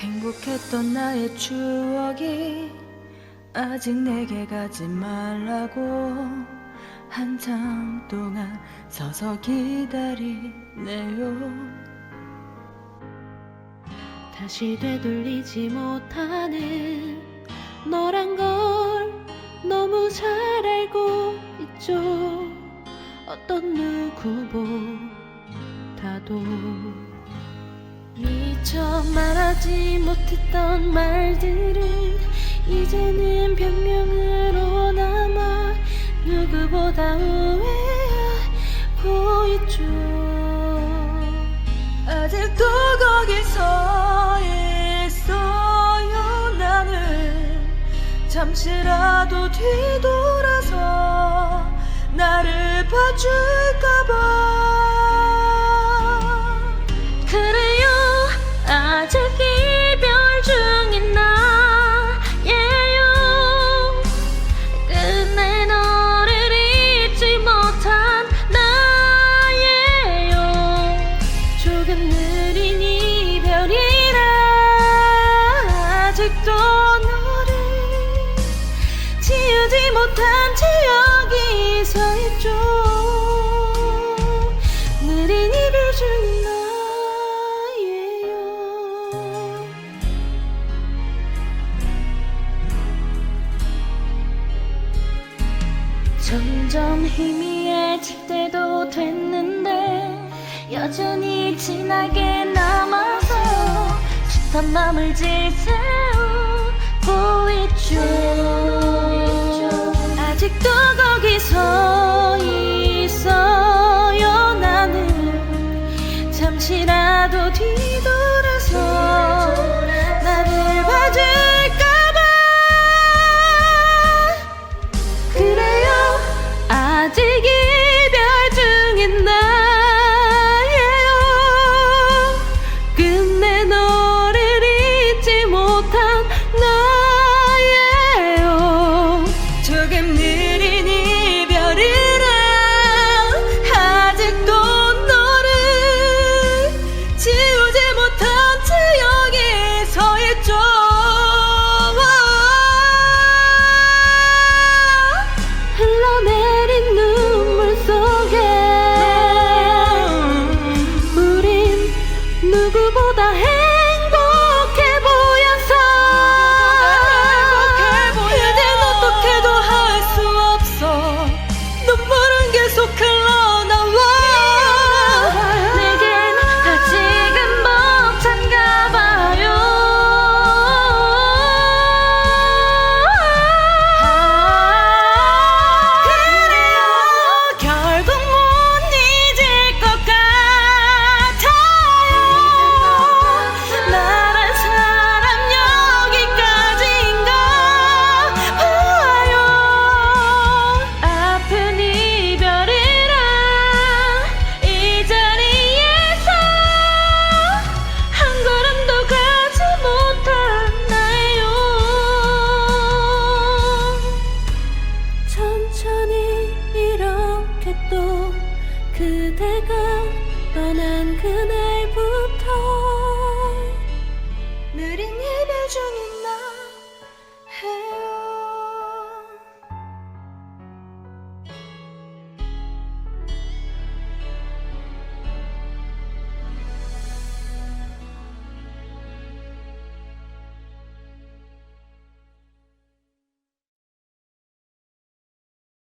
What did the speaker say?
행복했던 나의 추억이 아직 내게 가지 말라고 한참 동안 서서 기다리네요. 다시 되돌리지 못하는 너란 걸 너무 잘 알고 있죠. 어떤 누구보다도 미처 말하지 못했던 말들은 이제는 변명으로 남아 누구보다 후회하고 있죠 아직도 거기 서 있어요 나는. 잠시라도 뒤돌아서 나를 봐줄까봐 지우지 못한 기억이 서있죠. 느린 이별 중인 나예요. 점점 희미해질 때도 됐는데 여전히 진하게 남아서 숱한 맘을 지새우고 잠시라도 뒤돌